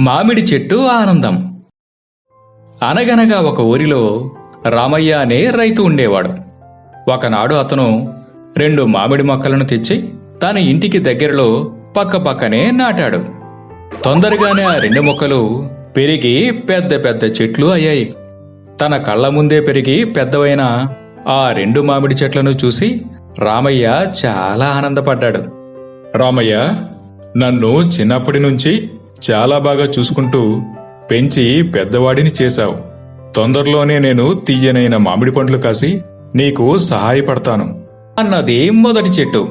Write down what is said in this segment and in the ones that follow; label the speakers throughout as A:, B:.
A: మామిడి చెట్టు ఆనందం. అనగనగా ఒక ఊరిలో రామయ్య అనే రైతు ఉండేవాడు. ఒకనాడు అతను రెండు మామిడి మొక్కలను తెచ్చి తన ఇంటికి దగ్గరలో పక్కపక్కనే నాటాడు. తొందరగానే ఆ రెండు మొక్కలు పెరిగి పెద్ద పెద్ద చెట్లు అయ్యాయి. తన కళ్ళ ముందే పెరిగి పెద్దవైన ఆ రెండు మామిడి చెట్లను చూసి రామయ్య చాలా ఆనందపడ్డాడు. రామయ్య నన్ను చిన్నప్పటి నుంచి చాలా బాగా చూసుకుంటూ పెంచి పెద్దవాడిని చేశావు. తొందరలోనే నేను తీయనైన మామిడి పండ్లు కాసి నీకు సహాయపడతాను. అన్నది మొదటి చెట్టు.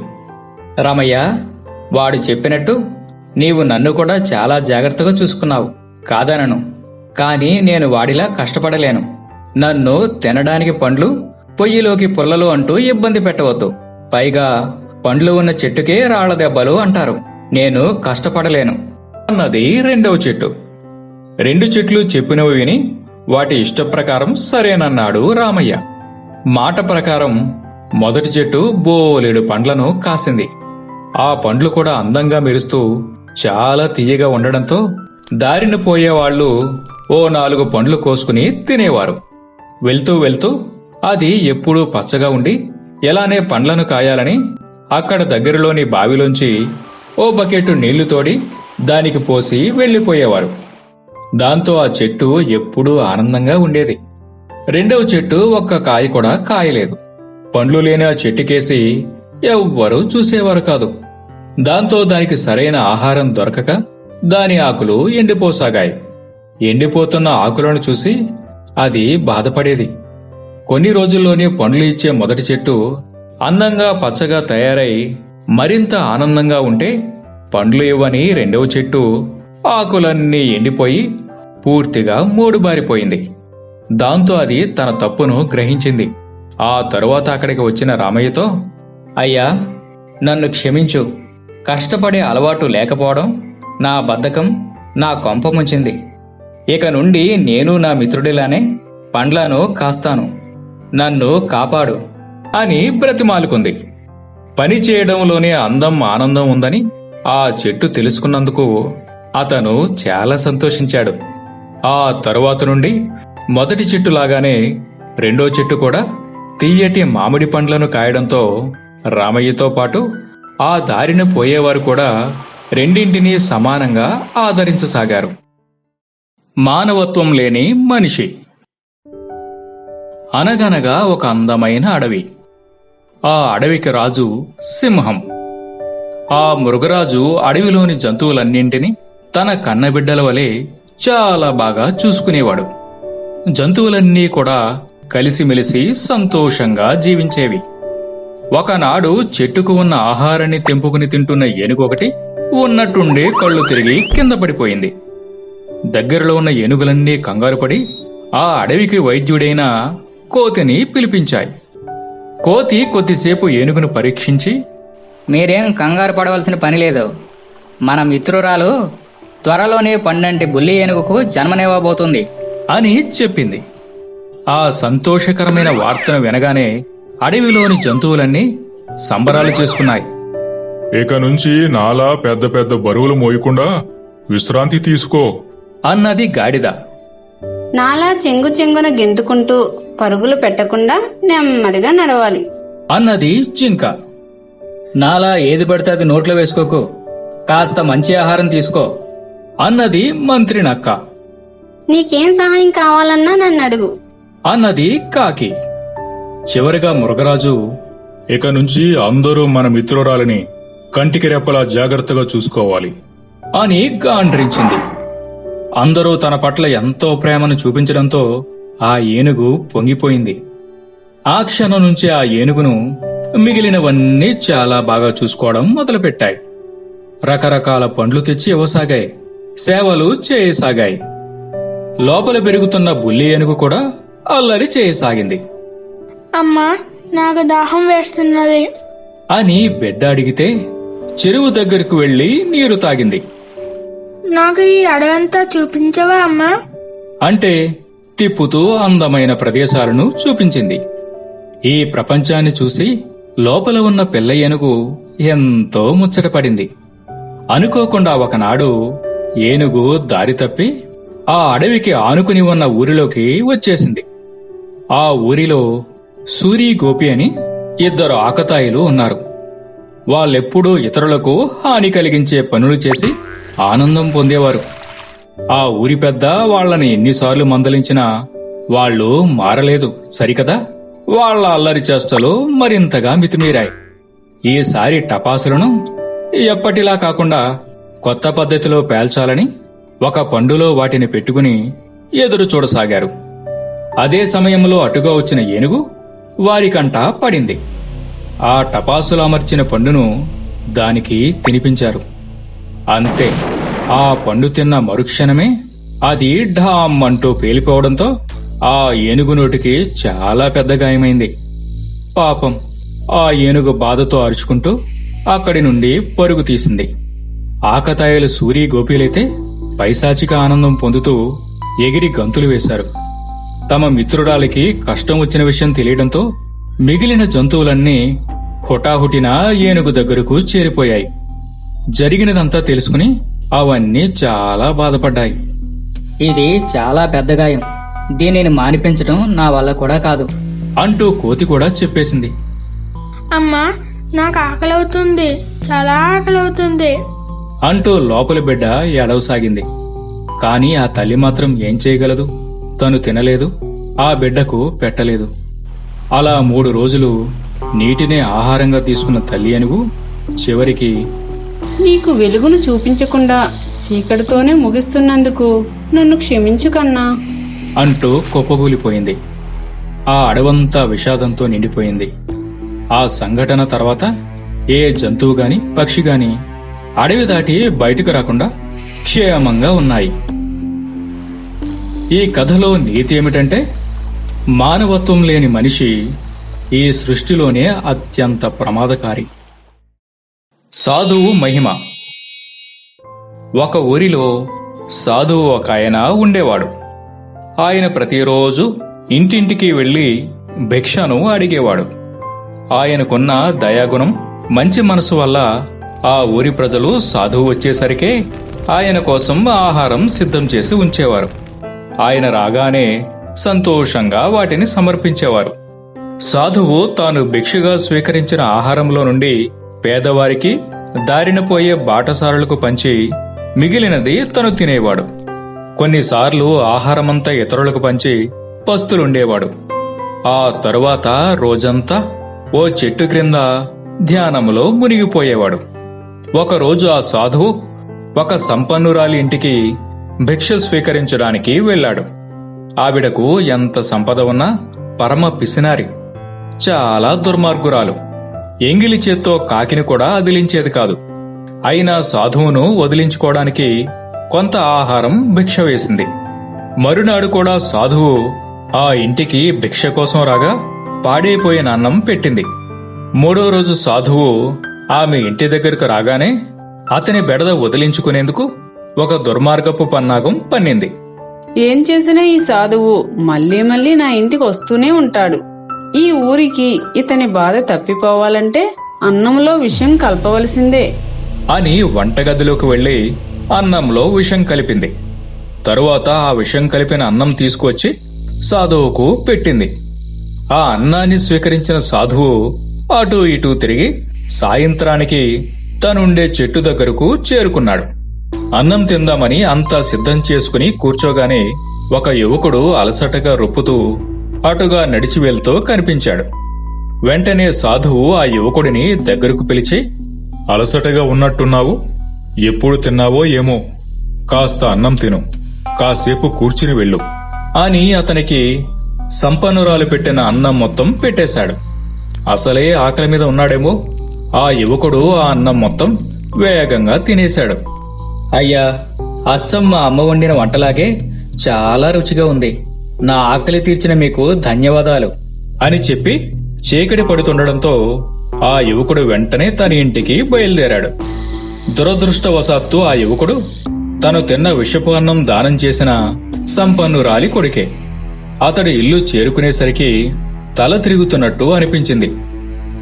B: రామయ్య వాడు చెప్పినట్టు నీవు నన్ను కూడా చాలా జాగ్రత్తగా చూసుకున్నావు. కాదనను. కానీ నేను వాడిలా కష్టపడలేను. నన్ను తినడానికి పండ్లు పొయ్యిలోకి పుల్లలు అంటూ ఇబ్బంది పెట్టవద్దు. పైగా పండ్లు ఉన్న చెట్టుకే రాళ్ళ దెబ్బలు అంటారు. నేను కష్టపడలేను.
A: అన్నది రెండవ చెట్టు. రెండు చెట్లు చెప్పినవి విని వాటి ఇష్టప్రకారం సరేనన్నాడు రామయ్య. మాట ప్రకారం మొదటి చెట్టు బోలేడు పండ్లను కాసింది. ఆ పండ్లు కూడా అందంగా మెరుస్తూ చాలా తీయగా ఉండడంతో దారిన పోయేవాళ్ళు ఓ నాలుగు పండ్లు కోసుకుని తినేవారు. వెళ్తూ వెళ్తూ అది ఎప్పుడూ పచ్చగా ఉండి ఎలానే పండ్లను కాయాలని అక్కడ దగ్గరలోని బావిలోంచి ఓ బకెట్టు నీళ్ళు తోడి దానికి పోసి వెళ్ళిపోయేవారు దాంతో ఆ చెట్టు ఎప్పుడూ ఆనందంగా ఉండేది. రెండవ చెట్టు ఒక్క కాయ కూడా కాయలేదు. పండ్లు లేని ఆ చెట్టుకేసి ఎవ్వరూ చూసేవారు కాదు. దాంతో దానికి సరైన ఆహారం దొరకక దాని ఆకులు ఎండిపోసాగాయి. ఎండిపోతున్న ఆకులను చూసి అది బాధపడేది. కొన్ని రోజుల్లోనే పండ్లు ఇచ్చే మొదటి చెట్టు అందంగా పచ్చగా తయారై మరింత ఆనందంగా ఉంటే పండ్లు ఇవ్వని రెండవ చెట్టు ఆకులన్నీ ఎండిపోయి పూర్తిగా మూడుబారిపోయింది. దాంతో అది తన తప్పును గ్రహించింది. ఆ తరువాత అక్కడికి వచ్చిన రామయ్యతో
B: అయ్యా నన్ను క్షమించు. కష్టపడే అలవాటు లేకపోవడం నా బద్ధకం నా కొంప ముంచింది. ఇక నుండి నేను నా మిత్రుడిలానే పండ్లను కాస్తాను. నన్ను కాపాడు
A: అని బ్రతిమాలుకుంది. పని చేయడంలోనే అందం ఆనందం ఉందని ఆ చెట్టు తెలుసుకున్నందుకు అతను చాలా సంతోషించాడు. ఆ తరువాత నుండి మొదటి చెట్టులాగానే రెండో చెట్టు కూడా తీయటి మామిడి పండ్లను కాయడంతో రామయ్యతో పాటు ఆ దారిన పోయేవారు కూడా రెండింటినీ సమానంగా ఆదరించసాగారు. మానవత్వం లేని మనిషి. అనగనగా ఒక అందమైన అడవి. ఆ అడవికి రాజు సింహం. ఆ మృగరాజు అడవిలోని జంతువులన్నింటినీ తన కన్నబిడ్డల వలె చాలా బాగా చూసుకునేవాడు. జంతువులన్నీ కూడా కలిసిమెలిసి సంతోషంగా జీవించేవి. ఒకనాడు చెట్టుకు ఉన్న ఆహారాన్ని తెంపుకుని తింటున్న ఏనుగు ఒకటి ఉన్నట్టుండే కళ్ళు తిరిగి కింద పడిపోయింది. దగ్గరలో ఉన్న ఏనుగులన్నీ కంగారుపడి ఆ అడవికి వైద్యుడైన కోతిని పిలిపించాయి. కోతి కొద్దిసేపు ఏనుగును పరీక్షించి
B: మీరేం కంగారు పడవలసిన పని లేదు. మన మిత్రురాలు త్వరలోనే పండంటి బుల్లి ఏనుగుకు జన్మనివ్వబోతుంది.
A: అని చెప్పింది. ఆ సంతోషకరమైన వార్తను వినగానే అడవిలోని జంతువులన్నీ సంబరాలు చేసుకున్నాయి.
C: ఇక నుంచి నాలా పెద్ద పెద్ద బరువులు మోయకుండా విశ్రాంతి తీసుకో.
A: అన్నది గాడిద.
D: నాలా చెంగు చెంగున గెంతుకుంటూ పరుగులు పెట్టకుండా నెమ్మదిగా నడవాలి.
A: అన్నది జింక.
B: నాలా ఏది పడితే అది నోట్లో వేసుకోకు. కాస్త మంచి ఆహారం తీసుకో.
A: అన్నది మంత్రి నక్క
D: నీకేం సహాయం కావాలన్నా నన్ను అడుగు.
A: అన్నది కాకి. చివరిగా మృగరాజు
C: ఇక నుంచి అందరూ మన మిత్రురాలిని కంటికి రెప్పలా జాగ్రత్తగా చూసుకోవాలి.
A: అని గాండ్రించింది. అందరూ తన పట్ల ఎంతో ప్రేమను చూపించడంతో ఆ ఏనుగు పొంగిపోయింది. ఆ క్షణం నుంచి ఆ ఏనుగును మిగిలినవన్నీ చాలా బాగా చూసుకోవడం మొదలుపెట్టాయి. రకరకాల పండ్లు తెచ్చి ఇవ్వసాగాయి. సేవలు చేయసాగాయి. లోపల పెరుగుతున్న బుల్లి ఏనుగు కూడా అల్లరి చేయసాగింది.
E: అమ్మా నాకు దాహం వేస్తున్నది.
A: అని బిడ్డ అడిగితే చెరువు దగ్గరకు వెళ్ళి నీరు తాగింది.
E: నాకు ఈ అడవంతా చూపించవా అమ్మా?
A: అంటే తిప్పుతూ అందమైన ప్రదేశాలను చూపించింది. ఈ ప్రపంచాన్ని చూసి లోపల ఉన్న పిల్ల ఏనుగు ఎంతో ముచ్చటపడింది అనుకోకుండా ఒకనాడు ఏనుగు దారి తప్పి ఆ అడవికి ఆనుకుని ఉన్న ఊరిలోకి వచ్చేసింది. ఆ ఊరిలో సూరి గోపి అని ఇద్దరు ఆకతాయిలు ఉన్నారు. వాళ్ళెప్పుడూ ఇతరులకు హాని కలిగించే పనులు చేసి ఆనందం పొందేవారు. ఆ ఊరి పెద్ద వాళ్ళని ఎన్నిసార్లు మందలించినా వాళ్ళు మారలేదు. సరికదా? వాళ్ళ అల్లరి చేష్టలు మరింతగా మితిమీరాయి. ఈసారి టపాసులను ఎప్పటిలా కాకుండా కొత్త పద్ధతిలో పేల్చాలని ఒక పండులో వాటిని పెట్టుకుని ఎదురు చూడసాగారు. అదే సమయంలో అటుగా వచ్చిన ఏనుగు వారికంట పడింది. ఆ టపాసులు అమర్చిన పండును దానికి తినిపించారు. అంతే ఆ పండు తిన్న మరుక్షణమే అది ఢామ్ అంటూ పేలిపోవడంతో ఆ ఏనుగు నోటికి చాలా పెద్ద గాయమైంది. పాపం ఆ ఏనుగు బాధతో అరుచుకుంటూ అక్కడి నుండి పరుగు తీసింది. ఆకతాయిలు సూరి గోపీలైతే పైశాచిక ఆనందం పొందుతూ ఎగిరి గంతులు వేశారు. తమ మిత్రురాలికి కష్టం వచ్చిన విషయం తెలియడంతో మిగిలిన జంతువులన్నీ హుటాహుటిన ఏనుగు దగ్గరకు చేరిపోయాయి. జరిగినదంతా తెలుసుకుని అవన్నీ చాలా బాధపడ్డాయి.
B: ఇది చాలా పెద్ద గాయం. దీనిని మానిపించడం నా వల్ల కూడా కాదు.
A: అంటూ కోతి కూడా చెప్పేసింది.
E: అమ్మా నాకు ఆకలవుతుంది. చాలా ఆకలవుతుంది.
A: అంటూ లోపలి బిడ్డ ఏడవసాగింది కాని ఆ తల్లి మాత్రం ఏం చేయగలదు? తను తినలేదు. ఆ బిడ్డకు పెట్టలేదు. అలా మూడు రోజులు నీటినే ఆహారంగా తీసుకున్న తల్లి అనుగు చివరికి
F: నీకు వెలుగును చూపించకుండా చీకటితోనే ముగిస్తున్నందుకు నన్ను క్షమించు కన్నా
A: అంటూ కుప్పగూలిపోయింది ఆ అడవంతా విషాదంతో నిండిపోయింది. ఆ సంఘటన తర్వాత ఏ జంతువు గాని పక్షి గాని అడవి దాటి బయటకు రాకుండా క్షేమంగా ఉన్నాయి. ఈ కథలో నీతి ఏమిటంటే మానవత్వం లేని మనిషి ఈ సృష్టిలోనే అత్యంత ప్రమాదకారి. సాధువు మహిమ. ఒక ఊరిలో సాధువు ఒక ఆయన ఉండేవాడు. ఆయన ప్రతిరోజు ఇంటింటికి వెళ్ళి భిక్షను అడిగేవాడు. ఆయనకున్న దయాగుణం మంచి మనసు వల్ల ఆ ఊరి ప్రజలు సాధువు వచ్చేసరికే ఆయన కోసం ఆహారం సిద్ధం చేసి ఉంచేవారు. ఆయన రాగానే సంతోషంగా వాటిని సమర్పించేవారు. సాధువు తాను భిక్షగా స్వీకరించిన ఆహారంలో నుండి పేదవారికి దారిన పోయే బాటసారులకు పంచి మిగిలినది తను తినేవాడు. కొన్నిసార్లు ఆహారమంతా ఇతరులకు పంచి పస్తులుండేవాడు. ఆ తరువాత రోజంతా ఓ చెట్టు క్రింద ధ్యానములో మునిగిపోయేవాడు. ఒకరోజు ఆ సాధువు ఒక సంపన్నురాలి ఇంటికి భిక్ష స్వీకరించడానికి వెళ్ళాడు. ఆవిడకు ఎంత సంపద ఉన్నా పరమ పిసినారి చాలా దుర్మార్గురాలు. ఎంగిలి చేత్తో కాకిని కూడా అదిలించేది కాదు. అయినా సాధువును వదిలించుకోవడానికి కొంత ఆహారం భిక్ష వేసింది. మరునాడు కూడా సాధువు ఆ ఇంటికి భిక్ష కోసం రాగా పాడైపోయిన అన్నం పెట్టింది. మూడో రోజు సాధువు ఆమె ఇంటి దగ్గరకు రాగానే అతని బెడద వదిలించుకునేందుకు ఒక దుర్మార్గపు పన్నాగం పన్నింది.
F: ఏం చేసినా ఈ సాధువు మళ్ళీ మళ్ళీ నా ఇంటికి వస్తూనే ఉంటాడు. ఈ ఊరికి ఇతని బాధ తప్పిపోవాలంటే అన్నంలో విషం కలపవలసిందే.
A: అని వంటగదిలోకి వెళ్ళి అన్నంలో విషం కలిపింది. తరువాత ఆ విషం కలిపిన అన్నం తీసుకువచ్చి సాధువుకు పెట్టింది. ఆ అన్నాన్ని స్వీకరించిన సాధువు అటూ ఇటూ తిరిగి సాయంత్రానికి తనుండే చెట్టు దగ్గరకు చేరుకున్నాడు. అన్నం తిందామని అంతా సిద్ధం చేసుకుని కూర్చోగానే ఒక యువకుడు అలసటగా రొప్పుతూ అటుగా నడిచి వెళ్తూ కనిపించాడు. వెంటనే సాధువు ఆ యువకుడిని దగ్గరకు పిలిచి
C: అలసటగా ఉన్నట్టున్నావు? ఎప్పుడు తిన్నావో ఏమో. కాస్త అన్నం తిను. కాసేపు కూర్చుని వెళ్ళు.
A: అని అతనికి సంపన్నురాలు పెట్టిన అన్నం మొత్తం పెట్టేశాడు. అసలే ఆకలి మీద ఉన్నాడేమో. ఆ యువకుడు ఆ అన్నం మొత్తం వేగంగా తినేశాడు.
B: అయ్యా అచ్చం మా అమ్మ వండిన వంటలాగే చాలా రుచిగా ఉంది. నా ఆకలి తీర్చిన మీకు ధన్యవాదాలు.
A: అని చెప్పి చీకటి పడుతుండడంతో ఆ యువకుడు వెంటనే తన ఇంటికి బయలుదేరాడు. దురదృష్టవశాత్తు ఆ యువకుడు తను తిన్న విషపు అన్నం దానం చేసిన సంపన్నురాలి కొడుకే. అతడు ఇల్లు చేరుకునేసరికి తల తిరుగుతున్నట్టు అనిపించింది.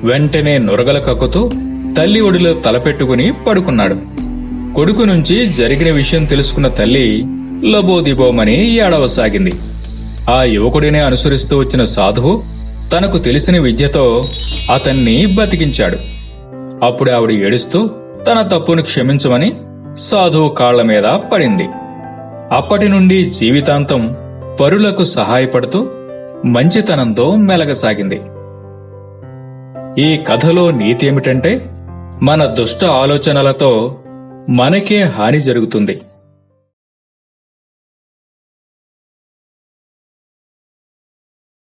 A: వెంటనే నురగల కక్కుతూ తల్లి ఒడిలో తలపెట్టుకుని పడుకున్నాడు. కొడుకు నుంచి జరిగిన విషయం తెలుసుకున్న తల్లి లబోదిబోమని ఏడవసాగింది. ఆ యువకుడినే అనుసరిస్తూ వచ్చిన సాధువు తనకు తెలిసిన విద్యతో అతన్ని బతికించాడు. అప్పుడు ఆవిడ ఏడుస్తూ తన తప్పును క్షమించమని సాధువు కాళ్ళ మీద పడింది. అప్పటి నుండి జీవితాంతం పరులకు సహాయపడుతూ మంచితనంతో మెలగసాగింది. ఈ కథలో నీతి ఏమిటంటే మన దుష్ట ఆలోచనలతో మనకే హాని జరుగుతుంది.